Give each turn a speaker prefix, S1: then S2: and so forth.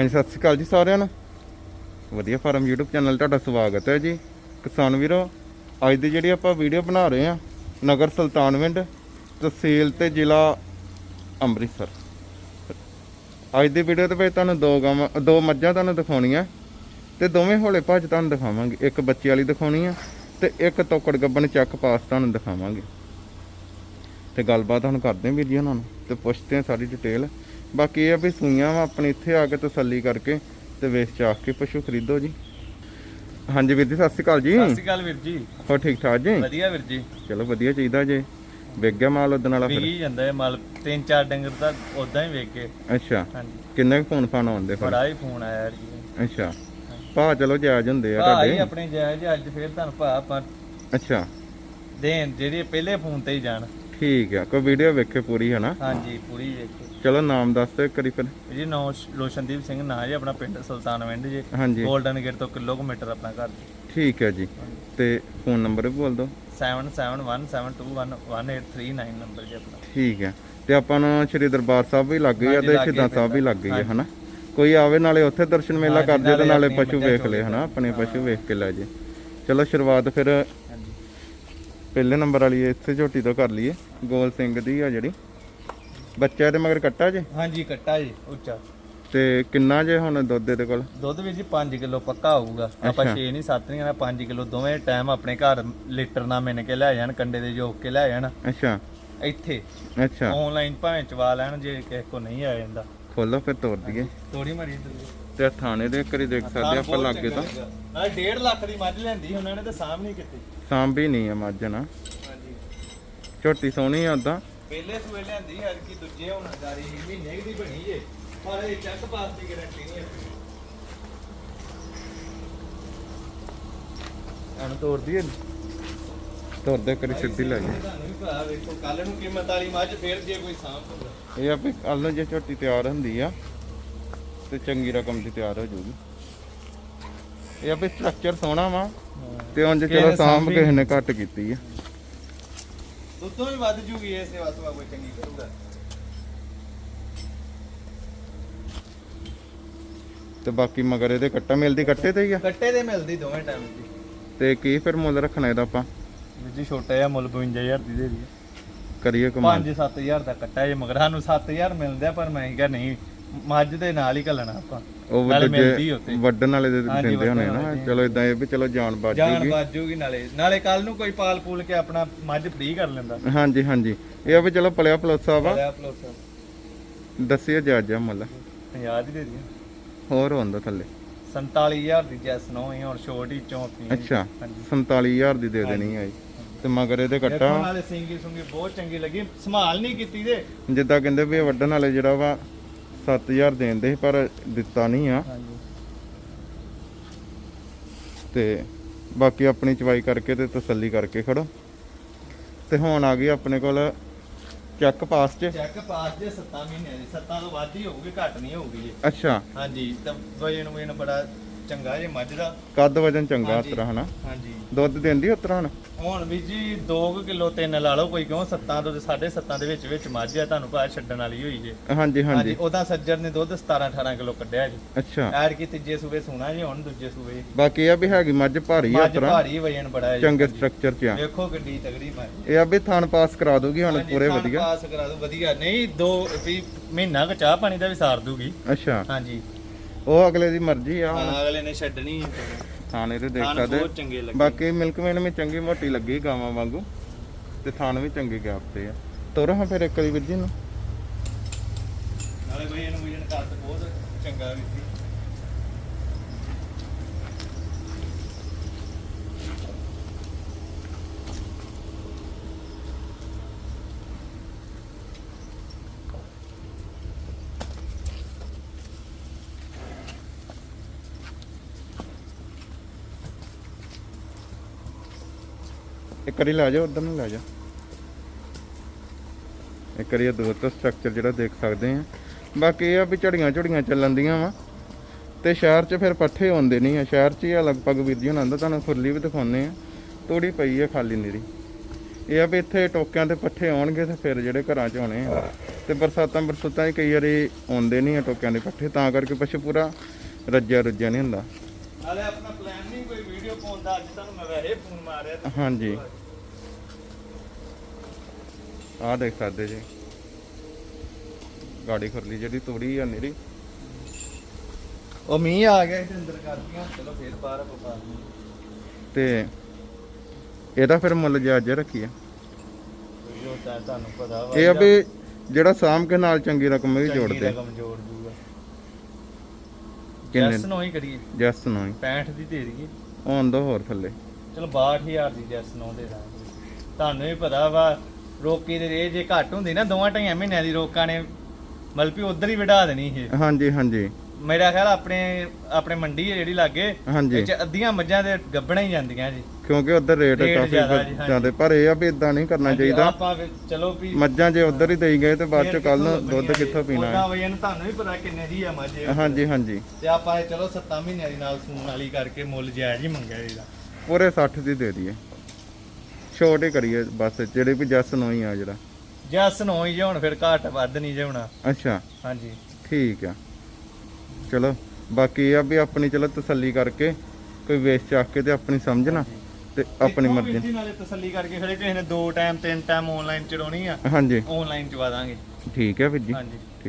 S1: ਹਾਂਜੀ, ਸਤਿ ਸ਼੍ਰੀ ਅਕਾਲ ਜੀ ਸਾਰਿਆਂ ਨੂੰ। ਵਧੀਆ ਫਾਰਮ YouTube ਚੈਨਲ ਤੁਹਾਡਾ ਸਵਾਗਤ ਹੈ ਜੀ। ਕਿਸਾਨ ਵੀਰੋ, ਅੱਜ ਦੀ ਜਿਹੜੀ ਆਪਾਂ ਵੀਡੀਓ ਬਣਾ ਰਹੇ ਹਾਂ, ਨਗਰ ਸੁਲਤਾਨਵਿੰਡ ਤਹਿਸੀਲ ਤੇ ਜ਼ਿਲ੍ਹਾ ਅੰਮ੍ਰਿਤਸਰ। ਅੱਜ ਦੀ ਵੀਡੀਓ ਦੇ ਵਿੱਚ ਤੁਹਾਨੂੰ ਦੋ ਗਾਵਾਂ, ਦੋ ਮੱਝਾਂ ਤੁਹਾਨੂੰ ਦਿਖਾਉਣੀਆਂ। ਤੇ ਦੋਵੇਂ ਹੌਲੇ ਭੱਜ ਤੁਹਾਨੂੰ ਦਿਖਾਵਾਂਗੇ। ਇੱਕ ਬੱਚੇ ਵਾਲੀ ਦਿਖਾਉਣੀ ਆ ਤੇ ਇੱਕ ਤੋਕੜ ਗੱਬਣ ਚੱਕ ਪਾਸ ਤੁਹਾਨੂੰ ਦਿਖਾਵਾਂਗੇ। ਤੇ ਗੱਲਬਾਤ ਹੁਣ ਕਰਦੇ ਹਾਂ ਵੀਰ ਜੀ ਉਹਨਾਂ ਨੂੰ ਤੇ ਪੁੱਛਦੇ ਹਾਂ ਸਾਰੀ ਡਿਟੇਲ ਬਾਕੀ ਇਹ ਆ ਵੀ ਸੂਈਆਂ ਵਾ ਆਪਣੇ ਇੱਥੇ ਆ ਕੇ ਤਸੱਲੀ ਕਰਕੇ ਤੇ ਵੇਚ ਚਾਖ ਕੇ ਪਸ਼ੂ ਖਰੀਦੋ ਜੀ। ਹਾਂਜੀ ਵੀਰ ਜੀ ਸਤਿ ਸ਼੍ਰੀ ਅਕਾਲ ਜੀ।
S2: ਸਤਿ ਸ਼੍ਰੀ ਅਕਾਲ ਵੀਰ ਜੀ।
S1: ਹੋਰ ਠੀਕ ਠਾਕ ਜੀ?
S2: ਵਧੀਆ ਵੀਰ ਜੀ।
S1: ਚਲੋ ਵਧੀਆ ਚਾਹੀਦਾ ਜੀ। ਗਿਆ ਮਾਲ ਉਦਣ ਵਾਲਾ ਫਿਰ?
S2: ਵਿਗੀ ਜਾਂਦਾ ਹੈ ਮਾਲ ਤਿੰਨ ਚਾਰ ਡੰਗਰ ਤਾਂ ਉਦਾਂ ਹੀ ਵੇਖ ਕੇ।
S1: ਅੱਛਾ।
S2: ਹਾਂਜੀ।
S1: ਕਿੰਨੇ ਕੁ ਫੋਨ ਫਾਨ ਆਉਂਦੇ ਫਿਰ?
S2: ਬੜਾ ਹੀ ਫੋਨ ਆਇਆ ਯਾਰ ਜੀ।
S1: ਅੱਛਾ। ਭਾ ਚਲੋ ਜਾਇਜ਼ ਹੁੰਦੇ ਆ
S2: ਭਾਈ
S1: ਤੁਹਾਡੇ।
S2: ਆਪਣੇ ਜਾਇਜ਼ ਅੱਜ ਫੇਰ ਤੁਹਾਨੂੰ ਭਾ ਆਪਾਂ
S1: ਅੱਛਾ।
S2: ਦੇਣ ਜਿਹੜੇ ਪਹਿਲੇ ਫੋਨ ਤੇ ਹੀ ਜਾਣ।
S1: ਠੀਕ ਆ ਕੋਈ ਵੀਡੀਓ ਵੇਖੇ ਪੂਰੀ ਹੈ ਨਾ
S2: ਹਾਂਜੀ ਪੂਰੀ ਵੇਖੋ।
S1: ਚਲੋ ਨਾਮ ਦੱਸ ਦਿਓ ਇੱਕ ਵਾਰੀ ਫਿਰ।
S2: ਜੀ ਨੌ ਲੋਸ਼ਨਦੀਪ ਸਿੰਘ ਨਾਂ ਜੀ ਆਪਣਾ ਪਿੰਡ ਸੁਲਤਾਨਵਿੰਡ ਜੀ।
S1: ਹਾਂਜੀ।
S2: 골ਡਨ ਗੇਟ ਤੋਂ ਕਿਲੋਮੀਟਰ ਆਪਣਾ ਘਰ
S1: ਠੀਕ ਹੈ ਜੀ। ਤੇ ਫੋਨ ਨੰਬਰ ਵੀ ਬੋਲ ਦਿਓ।
S2: 7717211839 ਨੰਬਰ ਜੀ ਆਪਣਾ।
S1: ਠੀਕ ਹੈ ਤੇ ਆਪਾਂ ਨੂੰ ਸ਼੍ਰੀ ਦਰਬਾਰ ਸਾਹਿਬ ਵੀ ਲੱਗ ਆ
S2: ਹਾਂਜੀ,
S1: ਤੇ ਸ਼ਹੀਦਾਂ ਸਾਹਿਬ ਵੀ। ਲੱਗ ਗਏ ਆ ਹਨਾ? ਕੋਈ ਆਵੇ ਨਾਲੇ ਉੱਥੇ ਦਰਸ਼ਨ ਮੇਲਾ ਕਰ ਜੇ ਤੇ
S2: ਨਾਲੇ
S1: ਪਸ਼ੂ ਵੇਖ ਲਏ ਹਨਾ? ਆਪਣੇ ਪਸ਼ੂ ਵੇਖ ਕੇ ਲੈ ਜੇ। ਚਲੋ ਸ਼ੁਰੂਆਤ ਫਿਰ ਪਹਿਲੇ ਨੰਬਰ ਵਾਲੀ ਇੱਥੇ ਝੋਟੀ ਤੋਂ ਕਰ ਲਈਏ ਗੋਲ ਸਿੰਘ ਦੀ ਆ ਜਿਹੜੀ। ਬੱਚਾ ਦੇ ਮਗਰ ਕੱਟਾ ਜੇ?
S2: ਹਾਂਜੀ ਕੱਟਾ ਜੀ ਉੱਚਾ।
S1: ਤੇ ਕਿੰਨਾ ਜੇ ਹੁਣ ਦੁੱਧ ਦੇ ਕੋਲ?
S2: ਦੁੱਧ ਵੀ ਜੀ 5 ਕਿਲੋ ਪੱਕਾ ਹੋਊਗਾ। ਆਪਾਂ 6 ਨਹੀਂ 7 ਨਹੀਂ 5 ਕਿਲੋ ਦੋਵੇਂ ਟਾਈਮ ਆਪਣੇ ਘਰ ਲੀਟਰ ਨਾਲ ਮਿਣ ਕੇ ਲੈ ਜਾਣ ਕੰਡੇ ਦੇ ਜੋਕ ਕੇ ਲੈ ਜਾਣ।
S1: ਅੱਛਾ।
S2: ਇੱਥੇ।
S1: ਅੱਛਾ।
S2: ਆਨਲਾਈਨ ਭਾਵੇਂ ਚਵਾ ਲੈਣ ਜੇ ਕਿਸੇ ਕੋ ਨਹੀਂ ਆ ਜਾਂਦਾ।
S1: ਖੋਲੋ ਫਿਰ ਤੋੜ ਦਈਏ।
S2: ਥੋੜੀ ਮਰੀ
S1: ਤੇ ਥਾਣੇ ਦੇ ਕਰੀ ਦੇਖ ਸਕਦੇ ਆਪਾਂ ਲੱਗੇ ਤਾਂ।
S2: ਨਾਲ 1.5 ਲੱਖ ਦੀ ਮੱਝ ਲੈਂਦੀ ਉਹਨਾਂ ਨੇ ਤਾਂ ਸਾਂਭ ਨਹੀਂ ਕੀਤੀ।
S1: ਸਾਂਭੀ ਨਹੀਂ ਆ ਮੱਝ ਨਾ।
S2: ਹਾਂਜੀ।
S1: ਝੋਟੀ ਸੋਹਣੀ ਆ ਉਦਾਂ
S2: ਪਹਿਲੇ ਸੂਏ ਲਿਆਂਦੀ ਹਰ ਕੀ ਦੂਜੇ ਹੁਣ ਜਾਰੀ ਮਹੀਨੇ ਕੁ ਦੀ ਬਣੀ ਜੇ। ਪਰ ਇਹ ਚੱਕ ਪਾਸ ਦੀ ਗਾਰੰਟੀ ਨਹੀਂ ਹੈ ਅਣ ਤੋੜ ਦਈਏ
S1: ਤੋੜ ਦੇ ਕਰੀ ਸਿੱਧੀ ਲੈ ਜਾ
S2: ਤੁਹਾਨੂੰ ਵੀ ਭਰਾ ਵੇਖੋ ਕੱਲ ਨੂੰ ਕੀਮਤ ਵਾਲੀ ਮੱਝ ਫੇਰ ਜੇ ਕੋਈ ਸਾਂਭ ਹੁੰਦਾ
S1: ਇਹ ਆ ਵੀ ਕੱਲ ਨੂੰ ਜੇ ਝੋਟੀ ਤਿਆਰ ਹੁੰਦੀ ਆ ਤੇ ਚੰਗੀ ਰਕਮ ਦੀ ਤਿਆਰ ਹੋ ਜਾਊਗੀ ਇਹ ਆ ਵੀ ਸਟਰਕਚਰ ਸੋਹਣਾ ਵਾ ਤੇ ਉਂਝ ਚਲੋ ਸਾਂਭ ਕਿਸੇ ਨੇ ਘੱਟ ਕੀਤੀ ਆ।
S2: ਦੁੱਧੋਂ ਵੀ ਵੱਧ ਜੂਗੀ ਇਹ ਸੇਵਾ ਸੁਭਾ ਕੋਈ ਚੰਗੀ ਕਰੂਗਾ।
S1: ਤੇ ਬਾਕੀ ਮਗਰ ਇਹਦੇ ਕੱਟਾ ਮਿਲਦੀ ਕੱਟੇ ਤੇ ਹੀ ਆ?
S2: ਕੱਟੇ ਦੇ ਮਿਲਦੀ ਦੋਵੇਂ ਟਾਈਮ ਦੀ।
S1: ਤੇ ਕੀ ਫਿਰ ਮੁੱਲ ਰੱਖਣਾ ਇਹਦਾ ਆਪਾਂ?
S2: ਜੀ ਛੋਟਾ ਜਿਹਾ ਮੁੱਲ 52000 ਦੀ ਦੇ ਦੀ
S1: ਕਰੀਏ ਕਮਾਲ।
S2: 5-7000 ਦਾ ਕੱਟਾ ਜੇ ਮਗਰ ਸਾਨੂੰ 7000 ਮਿਲਦਾ ਪਰ ਮੈਂ ਕਿਹਾ ਨਹੀਂ ਮੱਝ ਦੇ ਨਾਲ ਹੀ ਘੱਲਣਾ ਆਪਾਂ।
S1: ਉਹ
S2: ਨਾਲੇ ਮਿਲਦੀ ਉੱਤੇ
S1: ਵਾਲੇ ਦੇ
S2: ਹਾਂਜੀ,
S1: ਦਿੰਦੇ ਹੋਣੇ
S2: ਵੱਢਣ
S1: ਨਾ।
S2: ਵਾਲੇ
S1: ਚਲੋ ਇਦਾਂ ਇਹ ਵੀ ਚਲੋ ਜਾਨ ਬਚ
S2: ਜਾਨ
S1: ਜੂਗੀ।
S2: ਬਾਜੂਗੀ ਨਾਲੇ। ਨਾਲੇ ਕੱਲ ਨੂੰ ਕੋਈ ਪਾਲ ਪੂਲ ਕੇ ਆਪਣਾ ਮੱਝ ਫ੍ਰੀ ਕਰ ਲੈਂਦਾ।
S1: ਹਾਂਜੀ ਹਾਂਜੀ। ਇਹ ਆ ਵੀ ਚਲੋ ਪਲਿਆ ਪਲੋਸਾ ਵਾ।
S2: ਲਿਆ ਪਲੋਸ।
S1: ਦੱਸਿਓ ਜਾ ਜਾ ਮੁੱਲ।
S2: ਯਾਦ ਹੀ ਦੇ ਦੀ
S1: ਹੋਰ ਹੁੰਦਾ ਥੱਲੇ।
S2: 47000 ਦੀ ਜੈਸ ਨੋ ਹੀ ਹੁਣ ਛੋਟੀ
S1: ਅੱਛਾ
S2: ਹਾਂਜੀ।
S1: 47000 ਦੀ ਦੇ ਦੇਣੀ ਆਈ ਤੇ ਮਗਰ ਇਹਦੇ
S2: ਦੇਖੋ
S1: ਕੱਟਾ।
S2: ਨਾਲੇ ਸਿੰਗੀ ਸੁੰਗੀ ਬਹੁਤ ਚੰਗੀ ਲੱਗੀ। ਸੰਭਾਲ ਨਹੀਂ ਕੀਤੀ ਦੇ
S1: ਜਿੱਦਾਂ ਕਹਿੰਦੇ ਵੀ ਇਹ ਵੱਢਣ ਵਾਲੇ ਜਿਹੜਾ ਵਾ 7000 ਦੇਂਦੇ ਪਰ ਦਿੱਤਾ ਨਹੀਂ ਆ।
S2: ਹਾਂਜੀ।
S1: ਤੇ ਬਾਕੀ ਆਪਣੀ ਚਵਾਈ ਕਰਕੇ ਤੇ ਤਸੱਲੀ ਕਰਕੇ ਖੜੋ। ਤੇ ਹੁਣ ਆ ਗਈ ਆਪਣੇ ਕੋਲ ਚੈੱਕ ਪਾਸ ਚ।
S2: ਚੈੱਕ ਪਾਸ ਦੇ 7 ਮਹੀਨੇ ਦੀ। 7 ਤੋਂ ਵੱਧ ਹੀ ਹੋਊਗੀ ਘੱਟ ਨਹੀਂ ਹੋਊਗੀ ਜੀ।
S1: ਅੱਛਾ।
S2: ਹਾਂਜੀ ਤਾਂ ਵਜਨ ਵਜਨ ਬੜਾ ਚੰਗਾ ਜੇ ਮੱਝ ਦਾ।
S1: ਕੱਦ ਵਜਨ ਚੰਗਾ
S2: ਹਾਂਜੀ।
S1: ਉਤਰਾ ਹਨਾ?
S2: ਹਾਂਜੀ।
S1: ਦੁੱਧ ਦਿੰਦੀ ਉਤਰਾ ਹਣ?
S2: ਹੁਣ ਵੀ ਜੀ 2 ਕਿਲੋ 3 ਲਾ ਲਓ ਕੋਈ ਕਿਉਂ 7 ਤੋਂ 7.5 ਦੇ ਵਿੱਚ ਵਿੱਚ ਮੱਝ ਆ ਤੁਹਾਨੂੰ ਭਾਅ ਛੱਡਣ ਵਾਲੀ ਹੋਈ ਜੇ।
S1: ਹਾਂਜੀ
S2: ਹਾਂਜੀ।
S1: ਹਾਂਜੀ
S2: ਉਹਦਾ ਸੱਜਰ ਨੇ ਦੁੱਧ 17 18 ਕਿਲੋ ਕੱਢਿਆ ਜੀ।
S1: ਅੱਛਾ।
S2: ਐਡ ਕੀ ਤੀਜੇ ਸੂਬੇ ਸੋਣਾ ਜੀ ਹੁਣ ਦੂਜੇ ਸੂਬੇ।
S1: ਬਾਕੀ ਇਹ ਆ ਵੀ ਹੈਗੀ ਮੱਝ ਭਾਰੀ ਆ
S2: ਮੱਝ
S1: ਉਤਰਾ।
S2: ਭਾਰੀ ਵਜਨ ਬੜਾ ਹੈ ਜੀ।
S1: ਚੰਗੇ ਸਟਰਕਚਰ ਚ ਆ।
S2: ਵੇਖੋ ਗੱਡੀ ਤਗੜੀ ਮੱਝ।
S1: ਇਹ ਆ ਵੀ ਥਣ ਪਾਸ ਕਰਾ ਦੂਗੀ ਹੁਣ
S2: ਹਾਂਜੀ,
S1: ਪੂਰੇ
S2: ਖਾਣ
S1: ਵਧੀਆ।
S2: ਪਾਸ ਕਰਾ ਦੋ ਵਧੀਆ। ਨਹੀਂ ਦੋ ਵੀ ਮਹੀਨਾ ਕ ਚਾਹ ਪਾਣੀ ਦਾ ਵੀ ਸਾਰ ਦੂਗੀ
S1: ਅੱਛਾ।
S2: ਹਾਂਜੀ।
S1: ਉਹ ਅਗਲੇ ਦੀ ਮਰਜ਼ੀ ਆ ਹੁਣ।
S2: ਹਾਂ, ਅਗਲੇ ਨੇ ਛੱਡਣੀ
S1: ਥਾਣੇ ਤੇ ਦੇਖ ਸਕਦੇ।
S2: ਬਹੁਤ ਚੰਗੇ ਲੱਗੇ।
S1: ਬਾਕੀ ਮਿਲਕਮੈਨ ਵੀ ਚੰਗੀ ਮੋਟੀ ਲੱਗੀ ਗਾਵਾਂ ਵਾਂਗੂ ਤੇ ਥਾਣ ਵੀ ਚੰਗੇ ਗੈਪ ਤੇ ਆ। ਤੁਰ ਹਾਂ ਫਿਰ ਇੱਕ ਵਾਰੀ ਵੀਰ ਜੀ ਨੂੰ।
S2: ਨਾਲੇ ਬਈ ਇਹਨੂੰ ਵਜਨ ਕਰ ਤੇ ਬਹੁਤ ਚੰਗਾ ਵੀ ਸੀ।
S1: ਇੱਕ ਵਾਰੀ ਲੈ ਜਾਓ ਉਧਰ ਨੂੰ ਲੈ ਜਾ ਇੱਕ ਵਾਰੀ ਇਹ ਦੋਸਤ ਸਟਰਕਚਰ ਜਿਹੜਾ ਦੇਖ ਸਕਦੇ ਆ। ਬਾਕੀ ਇਹ ਆ ਵੀ ਝੜੀਆਂ ਝੜੀਆਂ ਚੱਲਣ ਦੀਆਂ ਵਾ। ਤੇ ਸ਼ਹਿਰ 'ਚ ਫਿਰ ਪੱਠੇ ਆਉਂਦੇ ਨਹੀਂ ਆ। ਸ਼ਹਿਰ 'ਚ ਹੀ ਆ ਲਗਭਗ ਵੀਰ ਜੀ ਹੁਣਾਂ ਦਾ ਤੁਹਾਨੂੰ ਖੁਰਲੀ ਵੀ ਦਿਖਾਉਂਦੇ ਆ। ਤੋੜੀ ਪਈ ਆ ਖਾਲੀ ਨੀਰੀ। ਇਹ ਆ ਵੀ ਇੱਥੇ ਟੋਕਿਆਂ ਤੇ ਪੱਠੇ ਆਉਣਗੇ ਤੇ ਫਿਰ ਜਿਹੜੇ ਘਰਾਂ 'ਚ ਆਉਣੇ ਆ। ਤੇ ਬਰਸਾਤਾਂ ਬਰਸਾਤਾਂ 'ਚ ਕਈ ਵਾਰੀ ਆਉਂਦੇ ਨਹੀਂ ਆ ਟੋਕਿਆਂ ਦੇ ਪੱਠੇ ਤਾਂ ਕਰਕੇ ਪਸ਼ੂ ਪੂਰਾ ਰੱਜਿਆ ਰੁੱਜਿਆ ਨਹੀਂ ਹੁੰਦਾ।
S2: ਨਾਲੇ ਆਪਣਾ ਪਲਾਨ ਨਹੀਂ ਕੋਈ ਵੀਡੀਓ ਪਾਉਣ ਦਾ। ਅੱਜ ਤੁਹਾਨੂੰ ਮੈਂ ਵੈਸੇ ਫੋਨ ਮਾਰਿਆ
S1: ਹਾਂਜੀ। ਆਹ ਦੇਖ ਸਕਦੇ ਜੀ। ਗਾੜੀ ਖੁਰਲੀ ਜਿਹੜੀ ਤੋੜੀ ਆ ਨੀਰੀ।
S2: ਉਹ ਮੀਂਹ ਆ ਗਿਆ ਇਹਦੇ ਅੰਦਰ ਕਰਦੀਆਂ ਚਲੋ ਫੇਰ ਬਾਹਰ ਪਾ
S1: ਤੇ ਇਹਦਾ ਫਿਰ ਮੁੱਲ ਜਾਇਜ਼ ਰੱਖੀ ਆ
S2: ਜੋ ਤਾਂ ਤੁਹਾਨੂੰ ਪਤਾ ਵਾ।
S1: ਇਹ ਆ ਵੀ ਜਿਹੜਾ ਸਾਂਭ ਕੇ ਨਾਲ ਚੰਗੀ ਰਕਮ ਵੀ
S2: ਚੰਗੀ
S1: ਜੋੜਦੇ।
S2: ਰਕਮ ਜੋੜ ਦੂਗਾ।
S1: ਕਿੰਨੇ
S2: ਜੈਸ ਨੂੰ ਹੀ ਕਰੀਏ।
S1: ਜੈਸ ਨੂੰ ਹੀ
S2: 65 ਦੀ ਦੇ ਦਈਏ।
S1: ਆਉਣ ਦੋ ਹੋਰ ਥੱਲੇ।
S2: ਚਲੋ 62000 ਦੀ ਜੈਸ ਨੂੰ ਦੇ ਦਾਂਗੇ ਤੁਹਾਨੂੰ ਵੀ ਪਤਾ ਵਾ ਰੋਕੀ ਦੇ ਰੇ ਜੇ ਘੱਟ ਹੁੰਦੀ ਨਾ ਦੋਵਾਂ ਢਾਈਆਂ ਮਹੀਨਿਆਂ ਦੀ ਰੋਕਾਂ ਨੇ। ਮਤਲਬ ਵੀ ਉਧਰ ਹੀ ਵਢਾ ਦੇਣੀ ਇਹ।
S1: ਹਾਂਜੀ ਹਾਂਜੀ।
S2: ਮੇਰਾ ਖਿਆਲ ਆਪਣੇ ਆਪਣੇ ਮੰਡੀ ਹੈ ਜਿਹੜੀ ਲਾਗੇ
S1: ਹਾਂਜੀ।
S2: ਇਹ ਚ ਅੱਧੀਆਂ ਮੱਝਾਂ ਦੇ ਗੱਬਣਾ ਹੀ ਜਾਂਦੀਆਂ ਜੀ।
S1: ਕਿਉਂਕਿ ਉਧਰ ਰੇਟ
S2: ਰੇਟ
S1: ਕਾਫੀ
S2: ਜ਼ਿਆਦਾ ਜੀ, ਹਾਂਜੀ।
S1: ਜ਼ਿਆਦਾ ਪਰ ਇਹ ਆ ਵੀ ਇਦਾਂ ਨਹੀਂ ਕਰਨਾ ਚਾਹੀਦਾ।
S2: ਆਪਾਂ ਵੀ ਚਲੋ ਵੀ
S1: ਮੱਝਾਂ ਜੇ ਉਧਰ ਹੀ ਦੇਈ ਗਏ ਤੇ ਬਾਅਦ ਚ
S2: ਫਿਰ
S1: ਕੱਲ ਨੂੰ ਦੁੱਧ ਕਿੱਥੋਂ ਪੀਣਾ ਹੈ?
S2: ਵਜੇ ਨੂੰ ਤੁਹਾਨੂੰ ਵੀ ਪਤਾ ਕਿੰਨੇ ਦੀ ਆ ਮੱਝ। ਇਹ।
S1: ਹਾਂਜੀ ਹਾਂਜੀ।
S2: ਤੇ ਆਪਾਂ ਇਹ ਚਲੋ 7 ਮਹੀਨਿਆਂ ਦੀ ਨਾਲ ਸੂਣ ਵਾਲੀ ਕਰਕੇ ਮੁੱਲ ਜਾਇਜ਼ ਹੀ ਮੰਗਿਆ ਇਹਦਾ।
S1: ਪੂਰੇ 60 ਦੀ ਦੇ ਦਈਏ। ਛੋਟ ਹੀ ਕਰੀਏ ਬਸ ਜਿਹੜੇ ਵੀ ਜੈਸ ਨੂੰ ਹੀ ਆ ਜਿਹੜਾ।
S2: ਜਸ ਨੂੰ ਹੀ ਜੇ ਹੁਣ ਫਿਰ ਘੱਟ ਵੱਧ ਨਹੀਂ ਜੇ ਹੋਣਾ
S1: ਅੱਛਾ।
S2: ਹਾਂਜੀ।
S1: ਠੀਕ ਆ। ਚਲੋ ਬਾਕੀ ਇਹ ਆ ਵੀ ਆਪਣੀ ਚਲੋ ਤਸੱਲੀ ਕਰਕੇ ਕੋਈ ਵੇਚ ਚੱਕ ਕੇ ਤੇ ਆਪਣੀ ਸਮਝਣਾ ਤੇ ਆਪਣੀ ਮਰਜ਼ੀ।
S2: ਨਾਲੇ ਤਸੱਲੀ ਕਰਕੇ ਖੜੇ ਕਿਸੇ ਨੇ ਦੋ ਟਾਈਮ ਤਿੰਨ ਟਾਈਮ ਆਨਲਾਈਨ ਚੜਾਉਣੀ ਆ
S1: ਹਾਂਜੀ।
S2: ਆਨਲਾਈਨ ਚਵਾ ਦਾਂਗੇ
S1: ਠੀਕ ਹੈ ਵੀਰ ਜੀ।
S2: ਹਾਂਜੀ।
S1: ਠੀਕ।